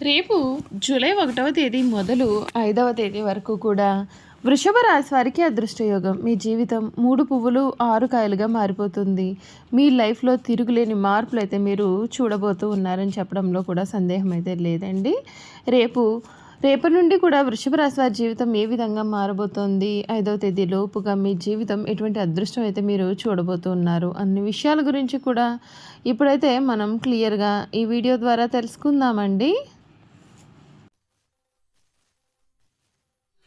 రేపు జూలై ఒకటవ తేదీ మొదలు ఐదవ తేదీ వరకు కూడా వృషభ రాశి వారికి అదృష్టయోగం. మీ జీవితం మూడు పువ్వులు ఆరు కాయలుగా మారిపోతుంది. మీ లైఫ్లో తిరుగులేని మార్పులు అయితే మీరు చూడబోతూ ఉన్నారని చెప్పడంలో కూడా సందేహం అయితే లేదండి. రేపు రేపటి నుండి కూడా వృషభ రాశి వారి జీవితం ఏ విధంగా మారబోతోంది? ఐదవ తేదీ లోపుగా మీ జీవితం ఎటువంటి అదృష్టం అయితే మీరు చూడబోతున్నారు అన్ని విషయాల గురించి కూడా ఇప్పుడైతే మనం క్లియర్గా ఈ వీడియో ద్వారా తెలుసుకుందామండి.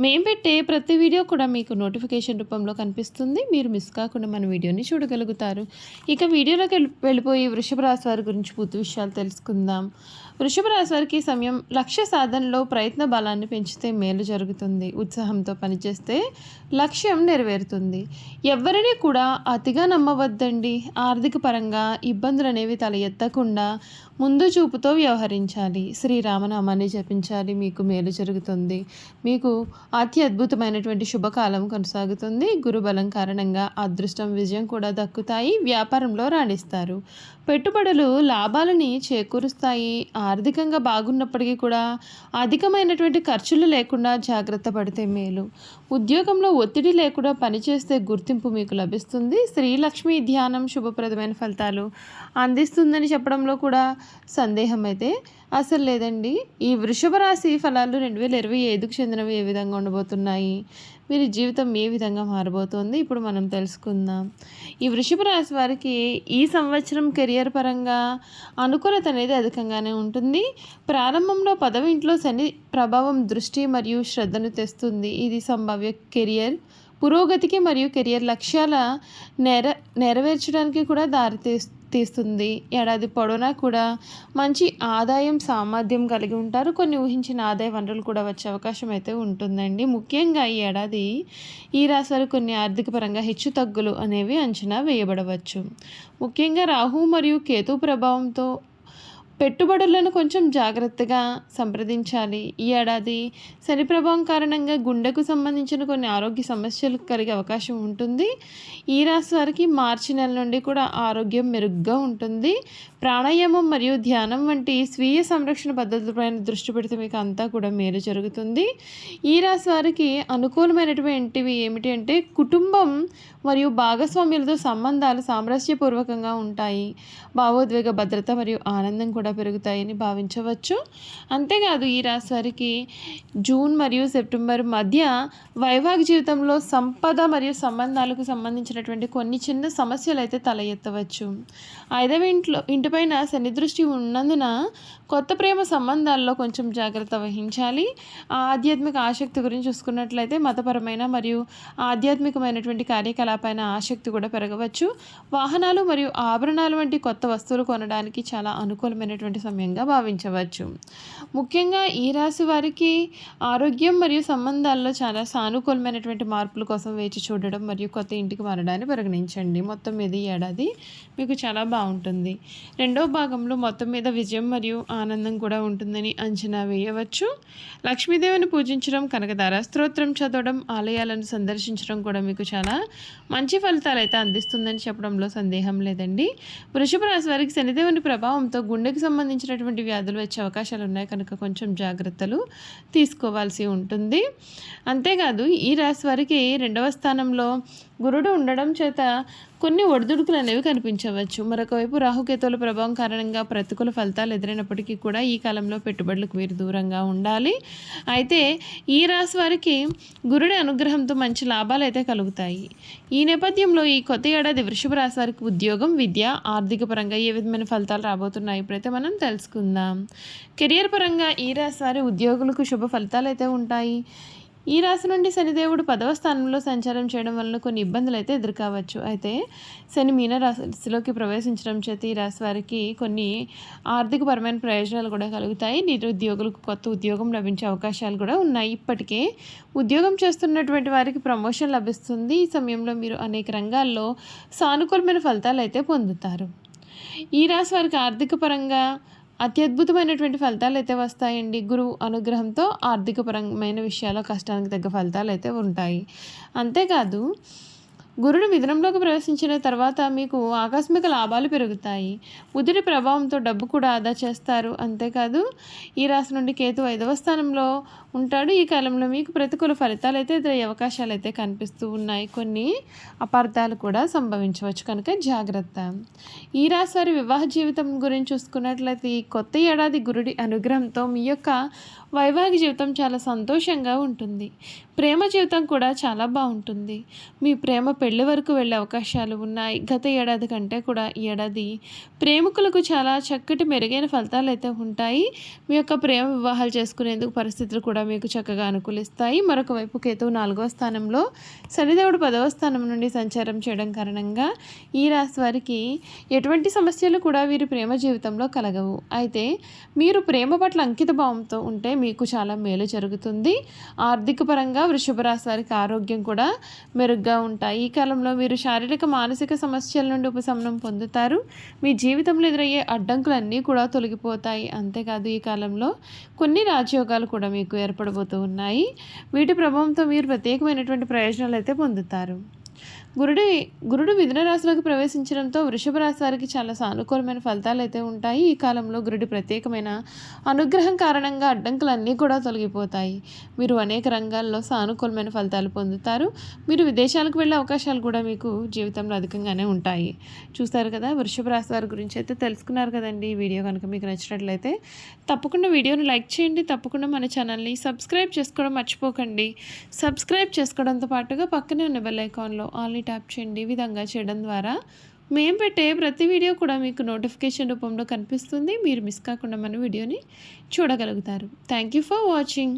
మేము పెట్టే ప్రతి వీడియో కూడా మీకు నోటిఫికేషన్ రూపంలో కనిపిస్తుంది. మీరు మిస్ కాకుండా మన వీడియోని చూడగలుగుతారు. ఇక వీడియోలోకి వెళ్ళి- వెళ్ళిపోయి వృషభ రాశి వారి గురించి పూర్తి విషయాలు తెలుసుకుందాం. వృషభ రాశి వారికి సమయం లక్ష్య సాధనలో ప్రయత్న బలాన్ని పెంచితే మేలు జరుగుతుంది. ఉత్సాహంతో పనిచేస్తే లక్ష్యం నెరవేరుతుంది. ఎవరిని కూడా అతిగా నమ్మవద్దండి. ఆర్థిక పరంగా ఇబ్బందులు అనేవి తల ఎత్తకుండా ముందు చూపుతో వ్యవహరించాలి. శ్రీరామనామాన్ని జపించాలి. మీకు మేలు జరుగుతుంది. మీకు అతి అద్భుతమైనటువంటి శుభకాలం కొనసాగుతుంది. గురుబలం కారణంగా అదృష్టం విజయం కూడా దక్కుతాయి. వ్యాపారంలో రాణిస్తారు. పెట్టుబడులు లాభాలని చేకూరుస్తాయి. ఆర్థికంగా బాగున్నప్పటికీ కూడా అధికమైనటువంటి ఖర్చులు లేకుండా జాగ్రత్త పడితే మేలు. ఉద్యోగంలో ఒత్తిడి లేకుండా పనిచేస్తే గుర్తింపు మీకు లభిస్తుంది. శ్రీలక్ష్మి ధ్యానం శుభప్రదమైన ఫలితాలు అందిస్తుందని చెప్పడంలో కూడా సందేహం అయితే అసలు లేదండి. ఈ వృషభ రాశి ఫలాలు రెండు వేల ఇరవై ఐదుకు చెందినవి ఏ విధంగా ఉండబోతున్నాయి? వీరి జీవితం ఏ విధంగా మారబోతోంది? ఇప్పుడు మనం తెలుసుకుందాం. ఈ వృషభ రాశి వారికి ఈ సంవత్సరం కెరియర్ పరంగా అనుకూలత అనేది అధికంగానే ఉంటుంది. ప్రారంభంలో పదవి ఇంట్లో శని ప్రభావం దృష్టి మరియు శ్రద్ధను తెస్తుంది. ఇది సంభావ్య కెరియర్ పురోగతికి మరియు కెరియర్ లక్ష్యాల నెర నెరవేర్చడానికి కూడా దారితీస్తుంది తీస్తుంది. ఏడాది పొడవునా కూడా మంచి ఆదాయం సామర్థ్యం కలిగి ఉంటారు. కొన్ని ఊహించిన ఆదాయ వనరులు కూడా వచ్చే అవకాశం అయితే ఉంటుందండి. ముఖ్యంగా ఈ ఏడాది ఈ రాశారు కొన్ని ఆర్థిక పరంగా హెచ్చు తగ్గులు అనేవి అంచనా వేయబడవచ్చు. ముఖ్యంగా రాహు మరియు కేతు ప్రభావంతో పెట్టుబడులను కొంచెం జాగ్రత్తగా సంప్రదించాలి. ఈ ఏడాది శని ప్రభావం కారణంగా గుండెకు సంబంధించిన కొన్ని ఆరోగ్య సమస్యలు కలిగే అవకాశం ఉంటుంది. ఈ రాశి వారికి మార్చి నెల నుండి కూడా ఆరోగ్యం మెరుగ్గా ఉంటుంది. ప్రాణాయామం మరియు ధ్యానం వంటి స్వీయ సంరక్షణ పద్ధతులపైన దృష్టి పెడితే మీకు అంతా కూడా మేలు జరుగుతుంది. ఈ రాశి వారికి అనుకూలమైనటువంటివి ఏమిటి అంటే కుటుంబం మరియు భాగస్వామ్యులతో సంబంధాలు సామరస్యపూర్వకంగా ఉంటాయి. భావోద్వేగ భద్రత మరియు ఆనందం కూడా పెరుగుతాయని భావించవచ్చు. అంతేకాదు ఈ రాశి వారికి జూన్ మరియు సెప్టెంబర్ మధ్య వైవాహిక జీవితంలో సంపద మరియు సంబంధాలకు సంబంధించినటువంటి కొన్ని చిన్న సమస్యలు అయితే తల ఎత్తవచ్చు ఐదవ ఇంట్లో ఇంటిపైన శని దృష్టి ఉన్నందున కొత్త ప్రేమ సంబంధాల్లో కొంచెం జాగ్రత్త వహించాలి. ఆధ్యాత్మిక ఆసక్తి గురించి చూసుకున్నట్లయితే మతపరమైన మరియు ఆధ్యాత్మికమైనటువంటి కార్యకలాపైన ఆసక్తి కూడా పెరగవచ్చు. వాహనాలు మరియు ఆభరణాలు వంటి కొత్త వస్తువులు కొనడానికి చాలా అనుకూలమైనటువంటి సమయంగా భావించవచ్చు. ముఖ్యంగా ఈ రాశి వారికి ఆరోగ్యం మరియు సంబంధాల్లో చాలా సానుకూలమైనటువంటి మార్పుల కోసం వేచి చూడడం మరియు కొత్త ఇంటికి మారడాన్ని పరిగణించండి. మొత్తం మీద ఈ ఏడాది మీకు చాలా బాగుంటుంది. రెండో భాగంలో మొత్తం మీద విజయం మరియు ఆనందం కూడా ఉంటుందని అంచనా వేయవచ్చు. లక్ష్మీదేవిని పూజించడం కనకదార స్తోత్రం చదవడం ఆలయాలను సందర్శించడం కూడా మీకు చాలా మంచి ఫలితాలు అయితే అందిస్తుందని చెప్పడంలో సందేహం లేదండి. వృషభ రాశి వారికి శనిదేవుని ప్రభావంతో గుండెకు సంబంధించినటువంటి వ్యాధులు వచ్చే అవకాశాలు ఉన్నాయి. కనుక కొంచెం జాగ్రత్తలు తీసుకోవాల్సి ఉంటుంది. అంతేకాదు ఈ రాశి వారికి రెండవ స్థానంలో గురుడు ఉండడం చేత కొన్ని ఒడిదుడుకులు అనేవి కనిపించవచ్చు. మరొక వైపు రాహుకేతువుల ప్రభావం కారణంగా ప్రతికూల ఫలితాలు ఎదురైనప్పటికీ కూడా ఈ కాలంలో పెట్టుబడులకు వీరు దూరంగా ఉండాలి. అయితే ఈ రాశి వారికి గురుడి అనుగ్రహంతో మంచి లాభాలు అయితే కలుగుతాయి. ఈ నేపథ్యంలో ఈ కొత్త ఏడాది వృషభ రాశి వారికి ఉద్యోగం విద్య ఆర్థిక పరంగా ఏ విధమైన ఫలితాలు రాబోతున్నాయి ఇప్పుడైతే మనం తెలుసుకుందాం. కెరియర్ పరంగా ఈ రాశి వారి ఉద్యోగులకు శుభ ఫలితాలు అయితే ఉంటాయి. ఈ రాశి నుండి శనిదేవుడు పదవ స్థానంలో సంచారం చేయడం వలన కొన్ని ఇబ్బందులు అయితే ఎదుర్కోవచ్చు. అయితే శని మీన రాశిలోకి ప్రవేశించడం చేత ఈ రాశి వారికి కొన్ని ఆర్థికపరమైన ప్రయోజనాలు కూడా కలుగుతాయి. నిరుద్యోగులకు కొత్త ఉద్యోగం లభించే అవకాశాలు కూడా ఉన్నాయి. ఇప్పటికే ఉద్యోగం చేస్తున్నటువంటి వారికి ప్రమోషన్ లభిస్తుంది. ఈ సమయంలో మీరు అనేక రంగాల్లో సానుకూలమైన ఫలితాలు అయితే పొందుతారు. ఈ రాశి వారికి ఆర్థిక పరంగా అత్యద్భుతమైనటువంటి ఫలితాలు అయితే వస్తాయండి. గురువు అనుగ్రహంతో ఆర్థిక పరమైన విషయాల్లో కష్టానికి తగ్గ ఫలితాలు అయితే ఉంటాయి. అంతేకాదు గురుడు మిథునంలోకి ప్రవేశించిన తర్వాత మీకు ఆకస్మిక లాభాలు పెరుగుతాయి. బుధుడి ప్రభావంతో డబ్బు కూడా ఆదా చేస్తారు. అంతేకాదు ఈ రాశి నుండి కేతు ఐదవ స్థానంలో ఉంటాడు. ఈ కాలంలో మీకు ప్రతికూల ఫలితాలు అయితే ఎదురయ్యే అవకాశాలు అయితే కనిపిస్తూ ఉన్నాయి. కొన్ని అపార్థాలు కూడా సంభవించవచ్చు. కనుక జాగ్రత్త. ఈ రాశి వారి వివాహ జీవితం గురించి చూసుకున్నట్లయితే ఈ కొత్త ఏడాది గురుడి అనుగ్రహంతో మీ యొక్క వైవాహిక జీవితం చాలా సంతోషంగా ఉంటుంది. ప్రేమ జీవితం కూడా చాలా బాగుంటుంది. మీ ప్రేమ పెళ్ళి వరకు వెళ్ళే అవకాశాలు ఉన్నాయి. గత ఏడాది కంటే కూడా ఈ ఏడాది ప్రేమికులకు చాలా చక్కటి మెరుగైన ఫలితాలు అయితే ఉంటాయి. మీ యొక్క ప్రేమ వివాహాలు చేసుకునేందుకు పరిస్థితులు కూడా మీకు చక్కగా అనుకూలిస్తాయి. మరొక వైపు కేతువు నాలుగవ స్థానంలో శనిదేవుడు పదవ స్థానం నుండి సంచారం చేయడం కారణంగా ఈ రాశి వారికి ఎటువంటి సమస్యలు కూడా వీరి ప్రేమ జీవితంలో కలగవు. అయితే మీరు ప్రేమ పట్ల అంకిత భావంతో ఉంటే మీకు చాలా మేలు జరుగుతుంది. ఆర్థిక పరంగా వృషభ రాశి వారికి ఆరోగ్యం కూడా మెరుగ్గా ఉంటాయి. ఈ కాలంలో మీరు శారీరక మానసిక సమస్యల నుండి ఉపశమనం పొందుతారు. మీ జీవితంలో ఎదురయ్యే అడ్డంకులన్నీ కూడా తొలగిపోతాయి. అంతేకాదు ఈ కాలంలో కొన్ని రాజయోగాలు కూడా మీకు ఏర్పడబోతూ ఉన్నాయి. వీటి ప్రభావంతో మీరు ప్రత్యేకమైనటువంటి ప్రయోజనాలు అయితే పొందుతారు. గురుడి గురుడు మిథున రాశిలోకి ప్రవేశించడంతో వృషభ రాశి వారికి చాలా సానుకూలమైన ఫలితాలు అయితే ఉంటాయి. ఈ కాలంలో గురుడి ప్రత్యేకమైన అనుగ్రహం కారణంగా అడ్డంకులన్నీ కూడా తొలగిపోతాయి. మీరు అనేక రంగాల్లో సానుకూలమైన ఫలితాలు పొందుతారు. మీరు విదేశాలకు వెళ్ళే అవకాశాలు కూడా మీకు జీవితంలో అధికంగానే ఉంటాయి. చూస్తారు కదా వృషభ రాశి వారి గురించి అయితే తెలుసుకున్నారు కదండి. ఈ వీడియో కనుక మీకు నచ్చినట్లయితే తప్పకుండా వీడియోని లైక్ చేయండి. తప్పకుండా మన ఛానల్ని సబ్స్క్రైబ్ చేసుకోవడం మర్చిపోకండి. సబ్స్క్రైబ్ చేసుకోవడంతో పాటుగా పక్కనే ఉన్న బెల్ ఐకాన్లో ఆల్ని ట్యాప్ చేయండి ఈ విధంగా చేయడం ద్వారా. మేము పెట్టే ప్రతి వీడియో కూడా మీకు నోటిఫికేషన్ రూపంలో కనిపిస్తుంది. మీరు మిస్ కాకుండా మన వీడియోని చూడగలుగుతారు. Thank you for watching